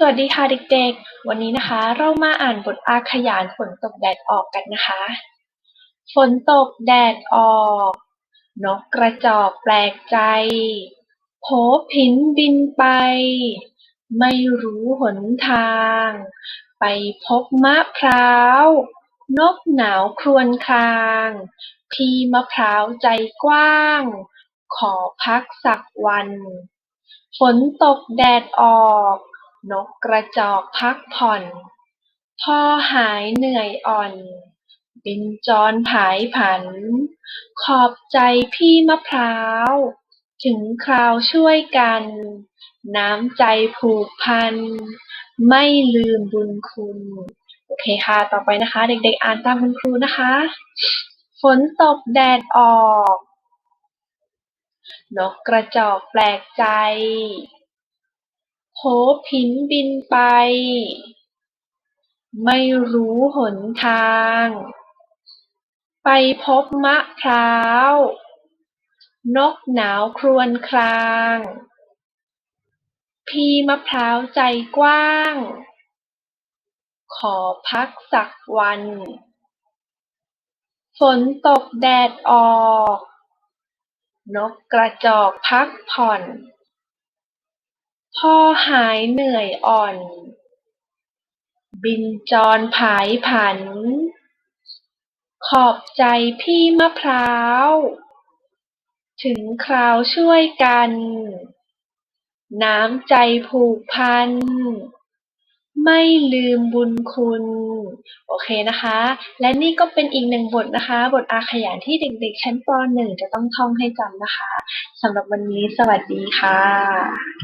สวัสดีค่ะเด็กๆ วันนี้นะคะเรามาอ่านบทอาขยานฝนตกแดดออกกันนะคะ ฝนตกแดดออก นกกระจอกแปลกใจโผผินบินไป ไม่รู้หนทาง ไปพบมะพร้าว นกหนาวครวญคราง พี่มะพร้าวใจกว้าง ขอพักสักวัน ฝนตกแดดออก นกกระจอกพักผ่อน พอหายเหนื่อยอ่อน บินจรผายผัน ขอบใจพี่มะพร้าว ถึงคราวช่วยกัน น้ำใจผูกพัน ไม่ลืมบุญคุณ โอเคค่ะ ต่อไปนะคะ เด็กๆ อ่านตามคุณครูนะคะ ฝนตกแดดออก นกกระจอกแปลกใจ โผผินบินไป ไม่รู้หนทาง ไปพบมะพร้าว นกหนาวครวญคราง พี่มะพร้าวใจกว้าง ขอพักสักวัน ฝนตกแดดออก นกกระจอกพักผ่อน พอหายเหนื่อยอ่อน บินจรผายผัน ขอบใจพี่มะพร้าว ถึงคราวช่วยกัน น้ำใจผูกพัน ไม่ลืมบุญคุณ โอเคนะคะ และนี่ก็เป็นอีกหนึ่งบทนะคะ บทอาขยานที่เด็กๆ ชั้นป .1 จะต้องท่องให้จำนะคะสำหรับวันนี้สวัสดีค่ะ